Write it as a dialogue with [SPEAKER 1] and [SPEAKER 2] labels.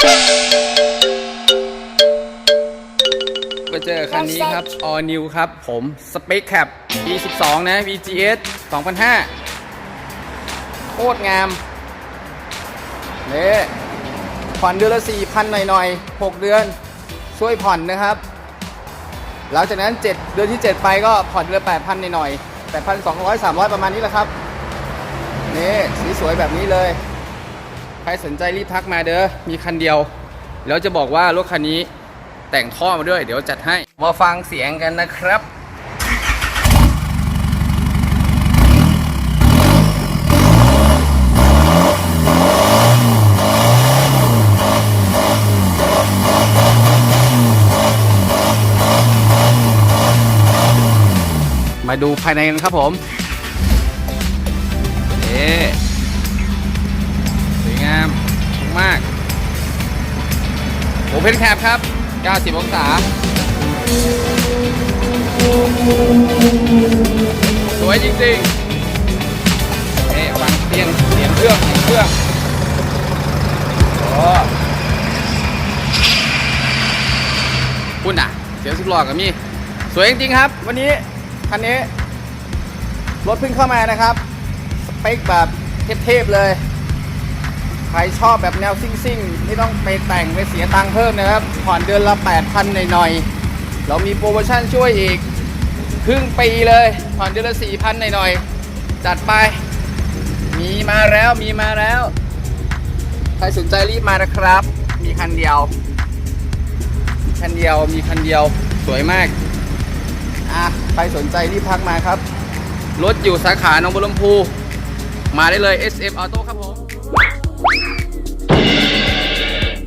[SPEAKER 1] ไปเจอคันนี้ครับ All New ครับ ผม Space Cap E12 นะ VGS 2005 โคตรงามนี่ผ่อนเดือนละ 4,000 หน่อยๆ 6 เดือน ช่วยผ่อนนะครับ หลังจากนั้น 7 เดือนที่ 7 ไปก็ผ่อนเดือนละ 8,000 หน่อยๆ8,200 300 ประมาณนี้แหละครับ นี่สีสวยแบบนี้เลยใค รสนใจรีบทักมาเด้อ มีคันเดียว แล้วจะบอกว่ารถคันนี้แต่งท่อมาด้วย เดี๋ยวจัดให้ มาฟังเสียงกันนะครับมาดูภายในกันครับผมเอ๊ โอเพนแคปครับ 90 องศา สวยจริงๆเอ๊ฟังเสียงเสียงเครื่องเสียงเครื่องโอ้คุณอะ เสียงสุดหล่อกับมี่ สวยจริงๆครับ วันนี้ คันนี้ รถเพิ่งเข้ามานะครับ สเปคแบบเทพๆเลย ใครชอบแบบแนวซิ่งๆไม่ต้องไปแต่งไปเสียตังค์เพิ่มนะครับ ผ่อนเดือนละ 8,000หน่อยๆ เรามีโปรโมชั่นช่วยอีก ครึ่งปีเลย ผ่อนเดือนละ 4,000หน่อยๆ จัดไป มีมาแล้วมีมาแล้ว ใครสนใจรีบมานะครับ มีคันเดียว คันเดียวมีคันเดียวสวยมาก อะ ใครสนใจรีบพักมาครับ รถอยู่สาขาหนองบัวลำพู มาได้เลย SF Auto ครับผม Wow.